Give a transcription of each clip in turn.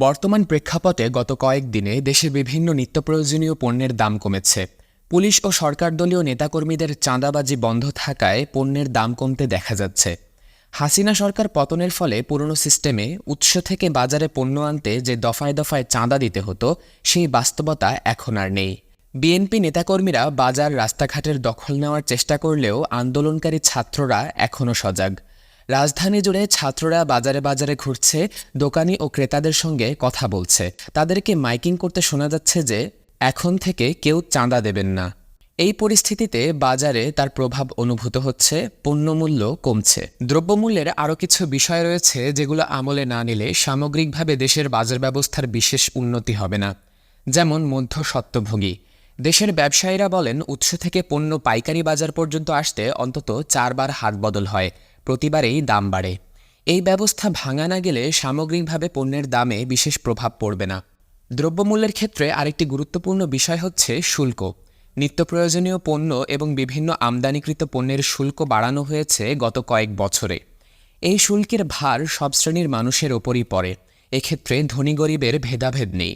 বর্তমান প্রেক্ষাপটে গত কয়েকদিনে দেশের বিভিন্ন নিত্যপ্রয়োজনীয় পণ্যের দাম কমেছে। পুলিশ ও সরকার দলীয় নেতাকর্মীদের চাঁদাবাজি বন্ধ থাকায় পণ্যের দাম কমতে দেখা যাচ্ছে। হাসিনা সরকার পতনের ফলে পুরনো সিস্টেমে উৎস থেকে বাজারে পণ্য আনতে যে দফায় দফায় চাঁদা দিতে হতো, সেই বাস্তবতা এখন আর নেই। বিএনপি নেতাকর্মীরা বাজার, রাস্তাঘাটের দখল নেওয়ার চেষ্টা করলেও আন্দোলনকারী ছাত্ররা এখনও সজাগ। রাজধানী জুড়ে ছাত্ররা বাজারে বাজারে ঘুরছে, দোকানি ও ক্রেতাদের সঙ্গে কথা বলছে। তাদেরকে মাইকিং করতে শোনা যাচ্ছে যে, এখন থেকে কেউ চাঁদা দেবেন না। এই পরিস্থিতিতে বাজারে তার প্রভাব অনুভূত হচ্ছে, পণ্যমূল্য কমছে। দ্রব্যমূল্যের আরও কিছু বিষয় রয়েছে যেগুলো আমলে না নিলে সামগ্রিকভাবে দেশের বাজার ব্যবস্থার বিশেষ উন্নতি হবে না। যেমন মধ্যস্বত্বভোগী দেশের ব্যবসায়ীরা বলেন, উৎস থেকে পণ্য পাইকারি বাজার পর্যন্ত আসতে অন্তত চারবার হাত বদল হয়। প্রতিবারেই দাম বাড়ে। এই ব্যবস্থা ভাঙা না গেলে সামগ্রিকভাবে পণ্যের দামে বিশেষ প্রভাব পড়বে না। দ্রব্যমূল্যের ক্ষেত্রে আরেকটি গুরুত্বপূর্ণ বিষয় হচ্ছে শুল্ক। নিত্য প্রয়োজনীয় পণ্য এবং বিভিন্ন আমদানিকৃত পণ্যের শুল্ক বাড়ানো হয়েছে গত কয়েক বছরে। এই শুল্কের ভার সব শ্রেণির মানুষের ওপরই পড়ে। এক্ষেত্রে ধনী গরিবের ভেদাভেদ নেই।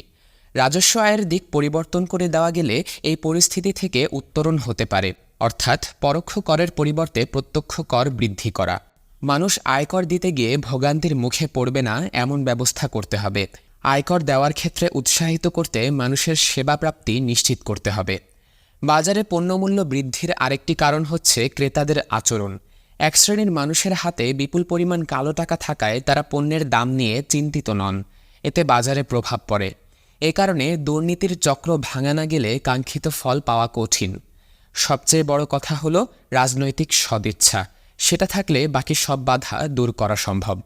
রাজস্ব আয়ের দিক পরিবর্তন করে দেওয়া গেলে এই পরিস্থিতি থেকে উত্তরণ হতে পারে। অর্থাৎ পরোক্ষ করের পরিবর্তে প্রত্যক্ষ কর বৃদ্ধি করা। মানুষ আয়কর দিতে গিয়ে ভোগান্তির মুখে পড়বে না এমন ব্যবস্থা করতে হবে। আয়কর দেওয়ার ক্ষেত্রে উৎসাহিত করতে মানুষের সেবা প্রাপ্তি নিশ্চিত করতে হবে। বাজারে পণ্যমূল্য বৃদ্ধির আরেকটি কারণ হচ্ছে ক্রেতাদের আচরণ। এক শ্রেণির মানুষের হাতে বিপুল পরিমাণ কালো টাকা থাকায় তারা পণ্যের দাম নিয়ে চিন্তিত নন। এতে বাজারে প্রভাব পড়ে। এ কারণে দুর্নীতির চক্র ভাঙা না গেলে কাঙ্ক্ষিত ফল পাওয়া কঠিন। সবচেয়ে বড় কথা হলো রাজনৈতিক সদিচ্ছা। সেটা থাকলে বাকি সব বাধা দূর করা সম্ভব।